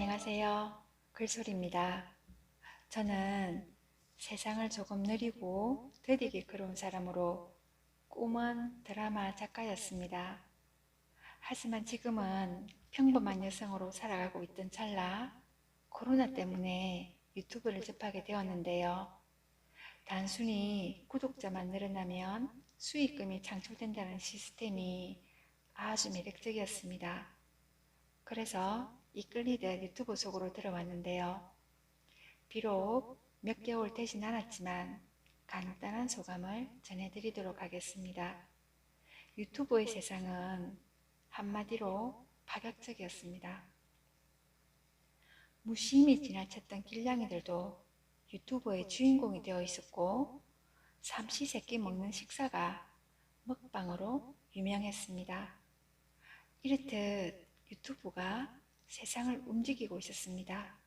안녕하세요. 글솔입니다. 저는 세상을 조금 느리고 더디게 걸어온 사람으로 꿈은 드라마 작가였습니다. 하지만 지금은 평범한 여성으로 살아가고 있던 찰나 코로나 때문에 유튜브를 접하게 되었는데요. 단순히 구독자만 늘어나면 수익금이 창출된다는 시스템이 아주 매력적이었습니다. 그래서 이끌리듯 유튜브 속으로 들어왔는데요. 비록 몇 개월 되진 않았지만 간단한 소감을 전해드리도록 하겠습니다. 유튜브의 세상은 한마디로 파격적이었습니다. 무심히 지나쳤던 길냥이들도 유튜브의 주인공이 되어 있었고 삼시세끼 먹는 식사가 먹방으로 유명했습니다. 이렇듯 유튜브가 세상을 움직이고 있었습니다.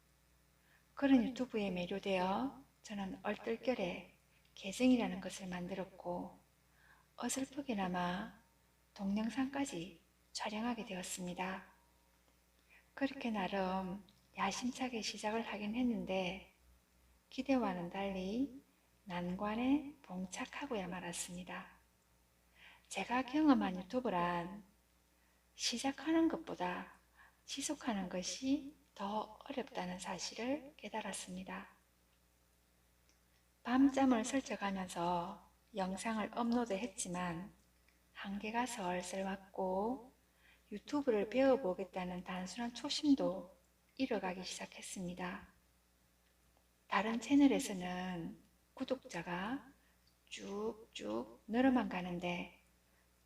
그런 유튜브에 매료되어 저는 얼떨결에 계정이라는 것을 만들었고 어설프게나마 동영상까지 촬영하게 되었습니다. 그렇게 나름 야심차게 시작을 하긴 했는데 기대와는 달리 난관에 봉착하고야 말았습니다. 제가 경험한 유튜브란 시작하는 것보다 지속하는 것이 더 어렵다는 사실을 깨달았습니다. 밤잠을 설쳐가면서 영상을 업로드했지만 한계가 슬슬 왔고 유튜브를 배워보겠다는 단순한 초심도 잃어가기 시작했습니다. 다른 채널에서는 구독자가 쭉쭉 늘어만 가는데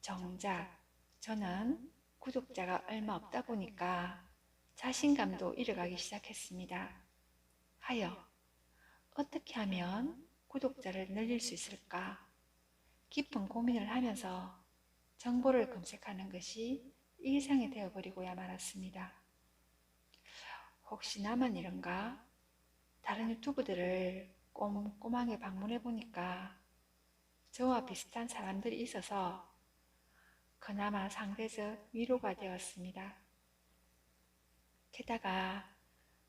정작 저는 구독자가 얼마 없다 보니까 자신감도 잃어가기 시작했습니다. 하여 어떻게 하면 구독자를 늘릴 수 있을까? 깊은 고민을 하면서 정보를 검색하는 것이 일상이 되어버리고야 말았습니다. 혹시 나만 이런가? 다른 유튜브들을 꼼꼼하게 방문해 보니까 저와 비슷한 사람들이 있어서 그나마 상대적 위로가 되었습니다. 게다가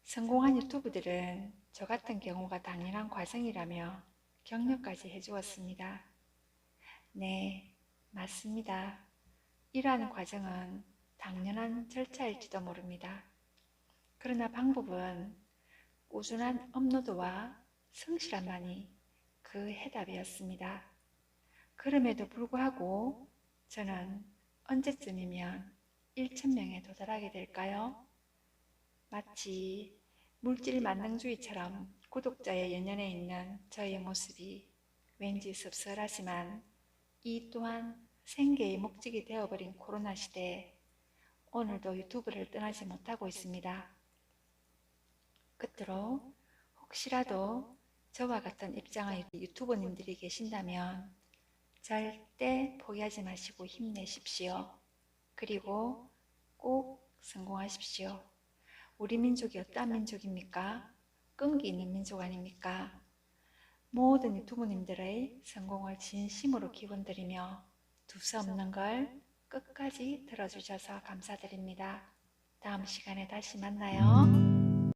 성공한 유튜브들은 저 같은 경우가 당연한 과정이라며 격려까지 해주었습니다. 네, 맞습니다. 이러한 과정은 당연한 절차일지도 모릅니다. 그러나 방법은 꾸준한 업로드와 성실함만이 그 해답이었습니다. 그럼에도 불구하고 저는 언제쯤이면 1천명에 도달하게 될까요? 마치 물질 만능주의처럼 구독자의 연연에 있는 저의 모습이 왠지 씁쓸하지만 이 또한 생계의 목적이 되어버린 코로나 시대에 오늘도 유튜브를 떠나지 못하고 있습니다. 끝으로 혹시라도 저와 같은 입장의 유튜버님들이 계신다면 절대 포기하지 마시고 힘내십시오. 그리고 꼭 성공하십시오. 우리 민족이 어떤 민족입니까? 끈기 있는 민족 아닙니까? 모든 유튜브님들의 성공을 진심으로 기원드리며 두서 없는 걸 끝까지 들어주셔서 감사드립니다. 다음 시간에 다시 만나요.